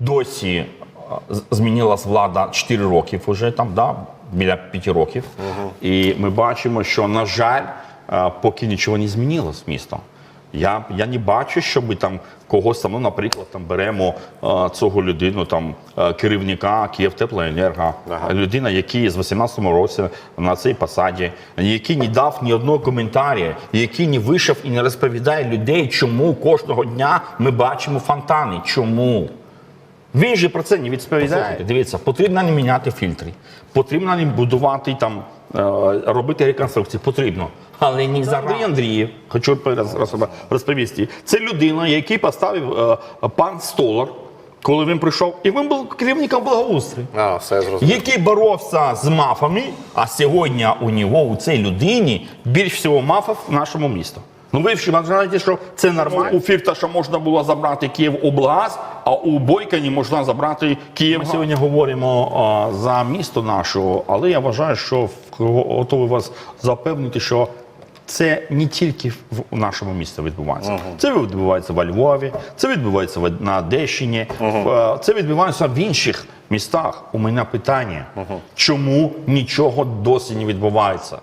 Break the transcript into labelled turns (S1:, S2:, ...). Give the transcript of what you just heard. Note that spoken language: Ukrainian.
S1: досі змінилась влада 4 роки вже там, да, біля 5 років. І ми бачимо, що, на жаль, поки нічого не змінилось місто. Я, я не бачу, щоб там когось там, ну, наприклад, там беремо а, цього людину, там керівника Київтеплоенерго,
S2: Ага.
S1: людина, який з 18-му році на цій посаді, який не дав ні одного коментаря, який не вийшов і не розповідає людей, чому кожного дня ми бачимо фонтани. Чому? Він же про це не відповідає. Дивіться, потрібно не міняти фільтри, потрібно не будувати там, е, робити реконструкції, потрібно. Але не за Андрій Андріїв, хочу роз- роз- розповісти. Це людина, який поставив е, пан Столар, коли він прийшов, і він був керівником благоустрою
S2: А, все
S1: який боровся з мафами, а сьогодні у нього, у цій людині, більш всього мафів в нашому місті. Ну ви ж вважаєте, що це нормально? У Фірташа можна було забрати Київ облгаз, а у Бойкані можна забрати Київ. Ми сьогодні говоримо а, за місто наше, але я вважаю, що готовий вас запевнити, що це не тільки в нашому місті відбувається. Це відбувається во Львові, це відбувається на Одещині, в- це відбувається в інших містах. У мене питання, чому нічого досі не відбувається?